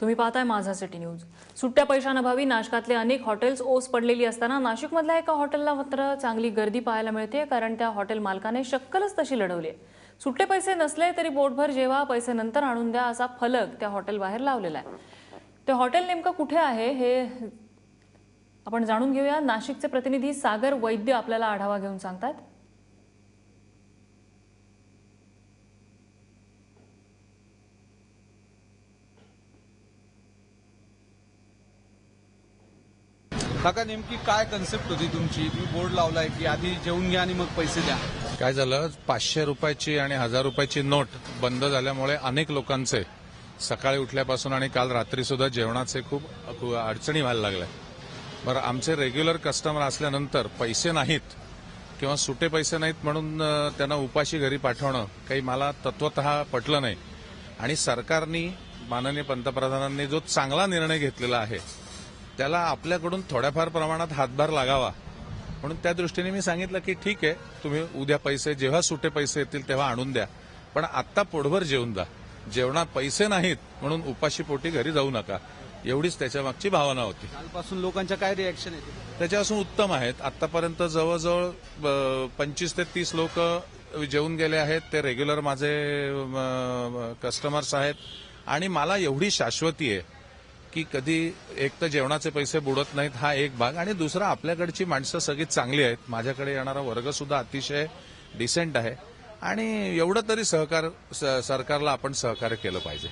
तुम्ही पाहताय माझा सिटी न्यूज. सुट्ट्या पैशांअभावी नाशकातले अनेक हॉटेल्स ओस पडलेली असताना नाशिकमधल्या एका हॉटेलला मात्र चांगली गर्दी पाहायला मिळते कारण त्या हॉटेल मालकाने शक्कलच तशी लढवली आहे. सुट्टे पैसे नसले तरी बोटभर जेव्हा पैसे नंतर आणून द्या असा फलक त्या हॉटेल बाहेर लावलेला आहे. ते हॉटेल नेमकं कुठे आहे हे आपण जाणून घेऊया. नाशिकचे प्रतिनिधी सागर वैद्य आपल्याला आढावा घेऊन सांगतात. काका नेमकी काय कन्सेप्ट होती तुमची? तुम्ही बोर्ड लावलाय की आधी जेवून घ्या आणि मग पैसे द्या. काय झालं? पाचशे रुपयाची आणि हजार रुपयाची नोट बंद झाल्यामुळे अनेक लोकांचे सकाळी उठल्यापासून आणि काल रात्री सुद्धा जेवणाचे खूप अडचणी व्हायला लागल्या. बरं आमचे रेग्युलर कस्टमर असल्यानंतर पैसे नाहीत किंवा सुटे पैसे नाहीत म्हणून त्यांना उपाशी घरी पाठवणं काही मला तत्वत पटलं नाही. आणि सरकारनी माननीय पंतप्रधानांनी जो चांगला निर्णय घेतलेला आहे त्याला आपल्याकडून थोड्याफार प्रमाणात हातभार लागावा. म्हणून त्या दृष्टीने मी सांगितलं की ठीक आहे तुम्ही उद्या पैसे जेव्हा सुटे पैसे येतील तेव्हा आणून द्या. पण आत्ता पोटभर जेवून जा. जेवणात पैसे नाहीत म्हणून उपाशी पोटी घरी जाऊ नका. एवढीच त्याच्या मागची भावना होती. कालपासून लोकांच्या काय रिॲक्शन येते त्याच्यापासून उत्तम आहेत. आतापर्यंत जवळजवळ पंचवीस ते तीस लोक जेवून गेले आहेत. ते रेग्युलर माझे कस्टमर्स आहेत. आणि मला एवढी शाश्वती आहे की कधी एक तर जेवणाचे पैसे बुडत नाहीत हा एक भाग. आणि दुसरा आपल्याकडची माणसं सगळी चांगली आहेत. माझ्याकडे येणारा वर्ग सुद्धा अतिशय डिसेंट आहे. आणि एवढं तरी सहकार सरकारला आपण सहकार्य केलं पाहिजे.